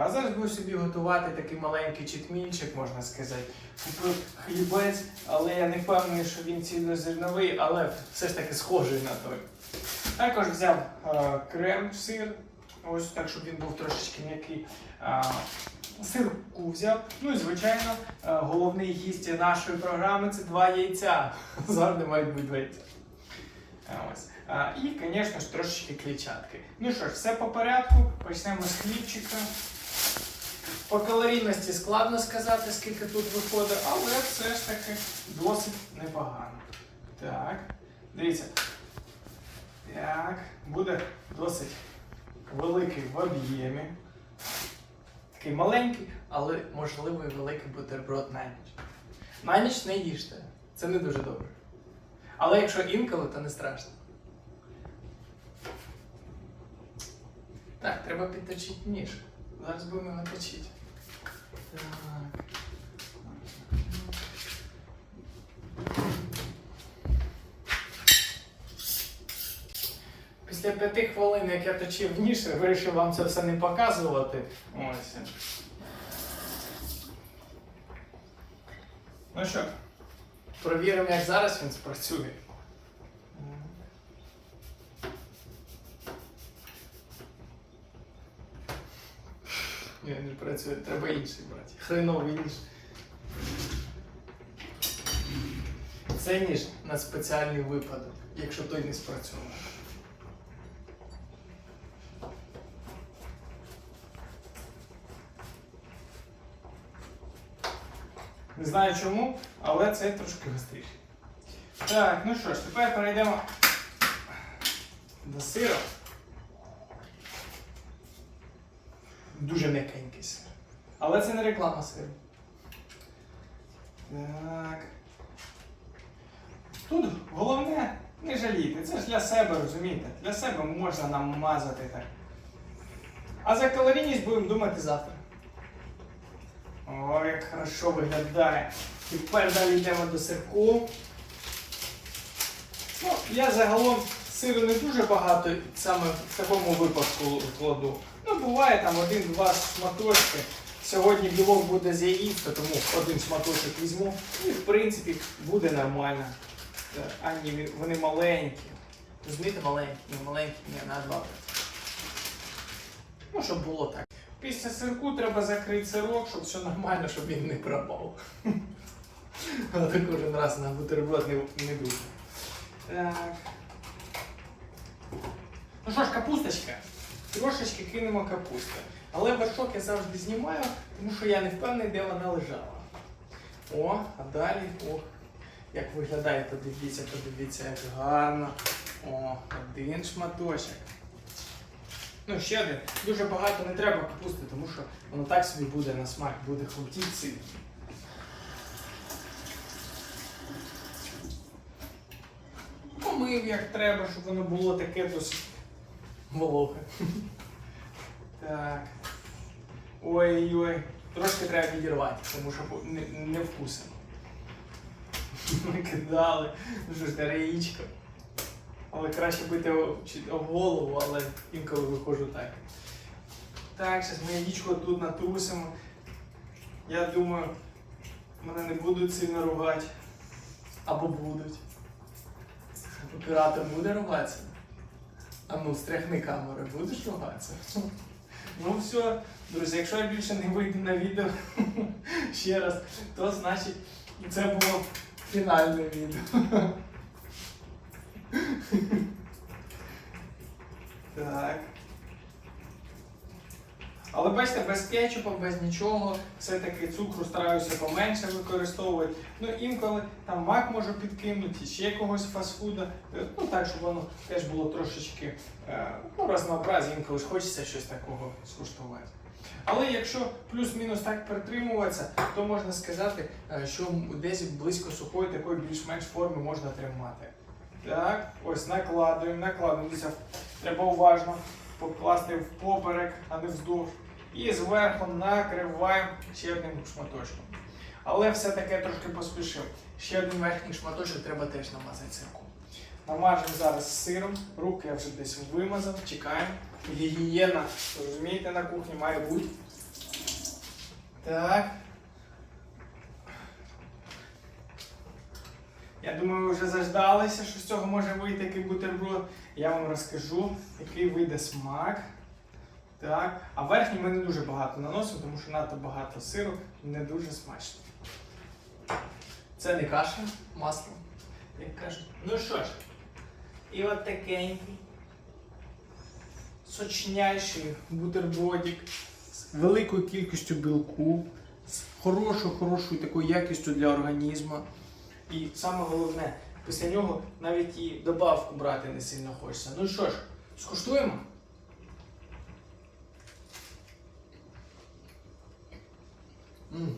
А зараз буду собі готувати такий маленький читмінчик, можна сказати. Купив хлібець, але я не впевнений, що він цільнозерновий, але все ж таки схожий на той. Також взяв е, крем, сир, ось так, щоб він був трошечки м'який. Сирку взяв. Ну і звичайно, е, головний гість нашої програми це два яйця. Завжди мають бути два яйця. А, і, звісно ж, трошечки клітчатки. Ну що ж, все по порядку. Почнемо з хлібчика. По калорійності складно сказати, скільки тут виходить, але все ж таки досить непогано. Так, дивіться. Так, буде досить великий в об'ємі. Такий маленький, але можливо і великий бутерброд на ніч. На ніч не їжте. Це не дуже добре. Але якщо інколи, то не страшно. Так, треба підточити ніж. Зараз будемо його точити. Після п'яти хвилин, як я точив ніж, вирішив вам це все не показувати. Ось. Ну що, провіримо, як зараз він спрацює. Ні, не працює, треба інший брати. Хреновий ніж. Це ніж на спеціальний випадок, якщо той не спрацьовує. Не знаю чому, але це трошки гостріше. Так, ну що ж, тепер перейдемо до сиру. Дуже м'якенький сир. Але це не реклама сиру. Так. Тут головне не жаліти. Це ж для себе, розумієте? Для себе можна намазати так. А за калорійність будемо думати завтра. Ой, як хорошо виглядає. Тепер далі йдемо до сирку. Ну, я загалом сиру не дуже багато саме в такому випадку кладу. Ну, буває там один-два шматочки. Сьогодні білок буде з яїць, тому один шматочок візьму. І в принципі буде нормально. Е, А ні, він- вони маленькі. Розумієте, маленькі, не маленькі, ні, на два. Ну, щоб було так. Після сирку треба закрити сирок, щоб все нормально, щоб він не пропав. Але кожен раз на бутерброд не, не дуже. Так. Ну що ж, капусточка. Трошечки кинемо капусти. Але вершок я завжди знімаю, тому що я не впевнений, де вона лежала. О, а далі, о, як виглядає, подивіться, подивіться, як гарно. О, один шматочок. Ну, ще один. Дуже багато не треба капусти, тому що воно так собі буде на смак, буде сильно. Помив як треба, щоб воно було таке досить вологе. Так. Ой-ой. Трошки треба відірвати, тому що не, не вкусно. Накидали. Ну що ж, це. Але краще бити об голову, але інколи виходжу так. Так, зараз ми яєчко тут натрусимо. Я думаю, мене не будуть сильно ругати. Або будуть. Оператор буде ругатися? А ну, стряхни камеру, будеш ругатися? Ну все, друзі, якщо я більше не вийду на відео ще раз, то значить це було фінальне відео. Так. Але бачите, без кетчупа, без нічого, все-таки цукру стараюся поменше використовувати. Ну, інколи там мак можу підкинути, ще якогось фастфуда. Е, Ну так, щоб воно теж було трошечки е, ну, разнообразі, інколи ж хочеться щось такого скуштувати. Але якщо плюс-мінус так притримуватися, то можна сказати, е, що десь близько сухої такої більш-менш форми можна тримати. Так, ось накладуємо, накладуємо. Треба уважно покласти в поперек, а не вздовж. І зверху накриваємо ще одним шматочком. Але все таки я трошки поспішив. Ще один верхній шматочок треба теж намазати сирку. Намажемо зараз сиром. Руки я вже десь вимазав, чекаємо. Гігієна, розумієте, на кухні має бути. Так. Я думаю, ви вже заждалися, що з цього може вийти який бутерброд. Я вам розкажу, який вийде смак. Так. А верхній ми не дуже багато наносимо, тому що надто багато сиру не дуже смачно. Це не каша, масло, як кажуть. Ну що ж, і от такенький, сочняйший бутербродик з великою кількістю білку, з хорошою, хорошою такою якістю для організму. І саме головне, після нього навіть і добавку брати не сильно хочеться. Ну що ж, скуштуємо? М.